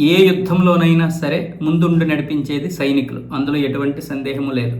ఏ యుద్ధంలోనైనా సరే ముందుండి నడిపించేది సైనికులు. అందులో ఎటువంటి సందేహము లేదు.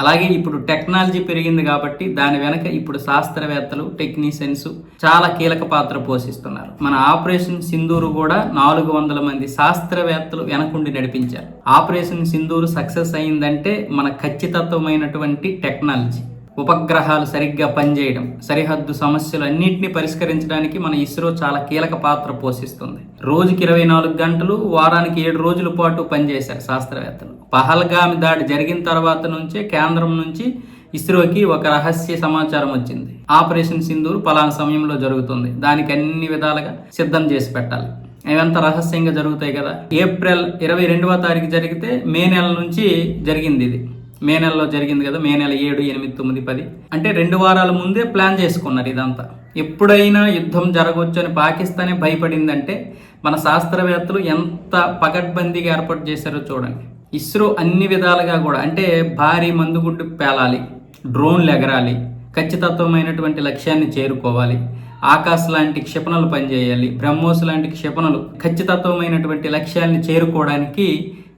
అలాగే ఇప్పుడు టెక్నాలజీ పెరిగింది కాబట్టి దాని వెనక ఇప్పుడు శాస్త్రవేత్తలు టెక్నీషియన్స్ చాలా కీలక పాత్ర పోషిస్తున్నారు. మన ఆపరేషన్ సింధూరు కూడా నాలుగు వందల మంది శాస్త్రవేత్తలు వెనకుండి నడిపించారు. ఆపరేషన్ సింధూరు సక్సెస్ అయిందంటే మన ఖచ్చితత్వమైనటువంటి టెక్నాలజీ. ఉపగ్రహాలు సరిగ్గా పనిచేయడం సరిహద్దు సమస్యలు అన్నింటినీ పరిష్కరించడానికి మన ఇస్రో చాలా కీలక పాత్ర పోషిస్తుంది. రోజుకి ఇరవై నాలుగు గంటలు వారానికి ఏడు రోజుల పాటు పనిచేశారు శాస్త్రవేత్తలు. పహల్గామి దాడి జరిగిన తర్వాత నుంచే కేంద్రం నుంచి ఇస్రోకి ఒక రహస్య సమాచారం వచ్చింది. ఆపరేషన్ సింధూర్ పలానా సమయంలో జరుగుతుంది. దానికి అన్ని విధాలుగా సిద్ధం చేసి పెట్టాలి. అవంతా రహస్యంగా జరుగుతాయి కదా. ఏప్రిల్ ఇరవై రెండవ తారీఖు జరిగితే మే నెల నుంచి జరిగింది ఇది. మే నెలలో జరిగింది కదా మే నెల ఏడు ఎనిమిది తొమ్మిది పది. అంటే రెండు వారాల ముందే ప్లాన్ చేసుకున్నారు ఇదంతా. ఎప్పుడైనా యుద్ధం జరగవచ్చు అని పాకిస్తానే భయపడిందంటే మన శాస్త్రవేత్తలు ఎంత పకడ్బందీగా ఏర్పాటు చేశారో చూడండి. ఇస్రో అన్ని విధాలుగా కూడా అంటే భారీ మందుగుడ్డు పేలాలి డ్రోన్లు ఎగరాలి ఖచ్చితత్వమైనటువంటి లక్ష్యాన్ని చేరుకోవాలి ఆకాశ్ లాంటి క్షిపణలు పనిచేయాలి బ్రహ్మోస్ లాంటి క్షిపణులు ఖచ్చితత్వమైనటువంటి లక్ష్యాన్ని చేరుకోవడానికి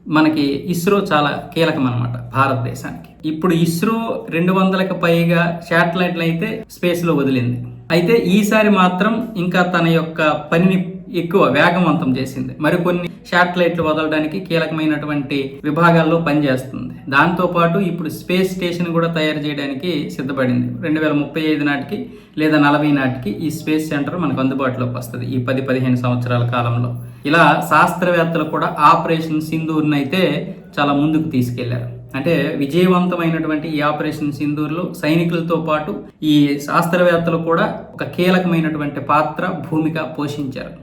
మనకి ఇస్రో చాలా కీలకం అనమాట భారతదేశానికి. ఇప్పుడు ఇస్రో రెండు వందలకు పైగా శాటిలైట్లు అయితే స్పేస్లో వదిలింది. అయితే ఈసారి మాత్రం ఇంకా తన యొక్క పనిని ఎక్కువ వేగవంతం చేసింది. మరికొన్ని శాటిలైట్లు వదలడానికి కీలకమైనటువంటి విభాగాల్లో పనిచేస్తుంది. దాంతోపాటు ఇప్పుడు స్పేస్ స్టేషన్ కూడా తయారు చేయడానికి సిద్ధపడింది. రెండు వేల ముప్పై ఐదు నాటికి లేదా నలభై నాటికి ఈ స్పేస్ సెంటర్ మనకు అందుబాటులోకి వస్తుంది ఈ పది పదిహేను సంవత్సరాల కాలంలో. ఇలా శాస్త్రవేత్తలు కూడా ఆపరేషన్ సింధూర్ని అయితే చాలా ముందుకు తీసుకెళ్ళారు. అంటే విజయవంతమైనటువంటి ఈ ఆపరేషన్ సింధూర్లో సైనికులతో పాటు ఈ శాస్త్రవేత్తలు కూడా ఒక కీలకమైనటువంటి పాత్ర భూమిక పోషించారు.